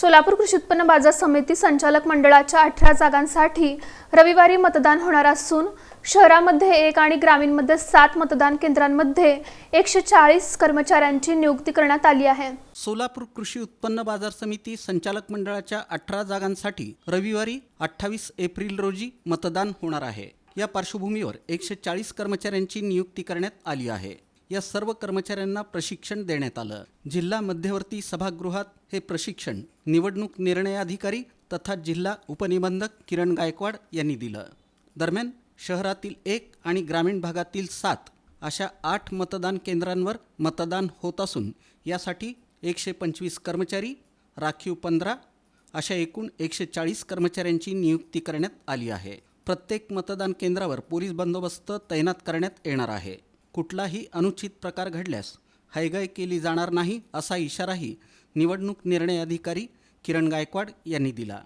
सोलापूर कृषी उत्पन्न बाजार समिती संचालक मंडळाच्या अठरा जागांसाठी रविवारी मतदान होणार असून शहरामध्ये एक आणि ग्रामीणमध्ये सात मतदान केंद्रांमध्ये एकशे चाळीस कर्मचाऱ्यांची नियुक्ती करण्यात आली आहे. सोलापूर कृषी उत्पन्न बाजार समिती संचालक मंडळाच्या अठरा जागांसाठी रविवारी अठ्ठावीस एप्रिल रोजी मतदान होणार आहे. या पार्श्वभूमीवर एकशे चाळीस कर्मचाऱ्यांची नियुक्ती करण्यात आली आहे. या सर्व कर्मचाऱ्यांना प्रशिक्षण देण्यात आलं. जिल्हा मध्यवर्ती सभागृहात हे प्रशिक्षण निवडणूक निर्णय अधिकारी तथा जिल्हा उपनिबंधक किरण गायकवाड यांनी दिलं. दरम्यान शहरातील एक आणि ग्रामीण भागातील सात अशा आठ मतदान केंद्रांवर मतदान होत असून यासाठी एकशे पंचवीस कर्मचारी राखीव पंधरा अशा एकूण एकशे चाळीस कर्मचाऱ्यांची नियुक्ती करण्यात आली आहे. प्रत्येक मतदान केंद्रावर पोलीस बंदोबस्त तैनात करण्यात येणार आहे. कुठलाही अनुचित प्रकार घडल्यास हयगय केली जाणार नाही असा इशाराही निवडणूक निर्णय अधिकारी किरण गायकवाड यांनी दिला.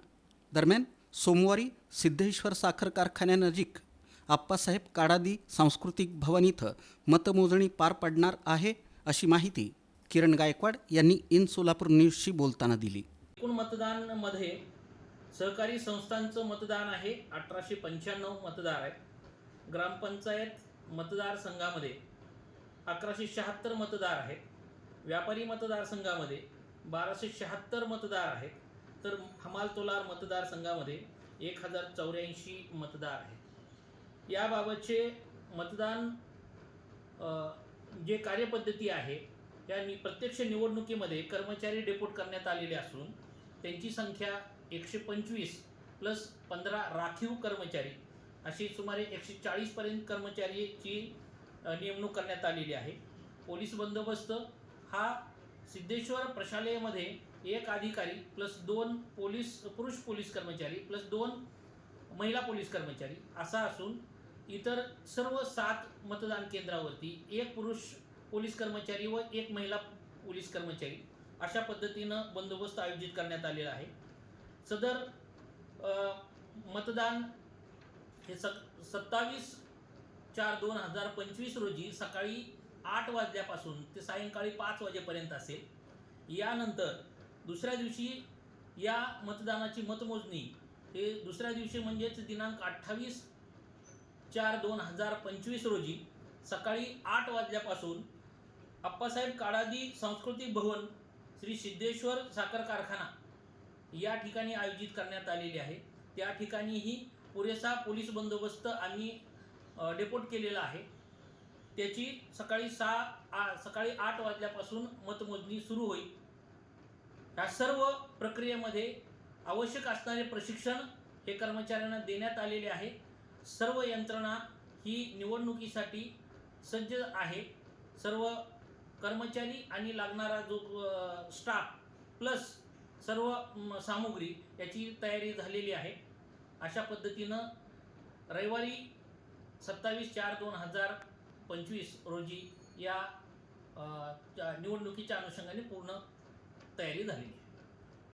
दरम्यान सोमवारी सिद्धेश्वर साखर कारखान्यानजीक आप्पासाहेब काडादी सांस्कृतिक भवन इथं मतमोजणी पार पडणार आहे अशी माहिती किरण गायकवाड यांनी इन सोलापूर न्यूजशी बोलताना दिली. एकूण मतदानमध्ये सहकारी संस्थांचं मतदान आहे अठराशे पंच्याण्णव मतदार आहेत. ग्रामपंचायत मतदारसंघामध्ये अकराशे शहात्तर मतदार आहेत. व्यापारी मतदारसंघामध्ये बाराशे शहात्तर मतदार आहेत. तर हमाल तोलार मतदारसंघामध्ये एक हजार चौऱ्याऐंशी मतदार आहेत. याबाबतचे मतदान जे कार्यपद्धती आहे या नि प्रत्यक्ष निवडणुकीमध्ये कर्मचारी डेपोट करण्यात आलेले असून त्यांची संख्या एकशे पंचवीस प्लस पंधरा राखीव कर्मचारी अशी सुमारे एकशे चाळीसपर्यंत कर्मचारीची नेमणूक करण्यात आलेली आहे. पोलीस बंदोबस्त हा सिद्धेश्वर प्रशालेमध्ये एक अधिकारी प्लस दोन पोलीस पुरुष पोलीस कर्मचारी प्लस दोन महिला पोलीस कर्मचारी असा असून इतर सर्व सात मतदान केंद्रावरती एक पुरुष पोलीस कर्मचारी व एक महिला पोलीस कर्मचारी अशा पद्धतीनं बंदोबस्त आयोजित करण्यात आलेला आहे. सदर मतदान हे सक सत्तावीस चार दोन हजार पंचवीस रोजी सकाळी आठ वाजल्यापासून ते सायंकाळी पाच वाजेपर्यंत असेल. यानंतर दुसऱ्या दिवशी या मतदानाची मतमोजणी हे दुसऱ्या दिवशी म्हणजेच दिनांक अठ्ठावीस चार दोन हजार पंचवीस रोजी सकाळी आठ वाजल्यापासून अप्पासाहेब काळादी सांस्कृतिक भवन श्री सिद्धेश्वर साखर कारखाना या ठिकाणी आयोजित करण्यात आलेले आहे. त्या ठिकाणीही पुरेसा पोलीस बंदोबस्त आम्ही डेपोट केलेला आहे. त्याची सकाळी सहा आ सकाळी आठ वाजल्यापासून मतमोजणी सुरू होईल. ह्या सर्व प्रक्रियेमध्ये आवश्यक असणारे प्रशिक्षण हे कर्मचाऱ्यांना देण्यात आलेले आहे. सर्व यंत्रणा ही निवडणुकीसाठी सज्ज आहे. सर्व कर्मचारी आणि लागणारा जो स्टाफ प्लस सर्व म, सामुग्री याची तयारी झालेली आहे. अशा पद्धतीनं रविवारी सत्तावीस चार दोन हजार पंचवीस रोजी या निवडणुकीच्या अनुषंगाने पूर्ण तयारी झालेली आहे.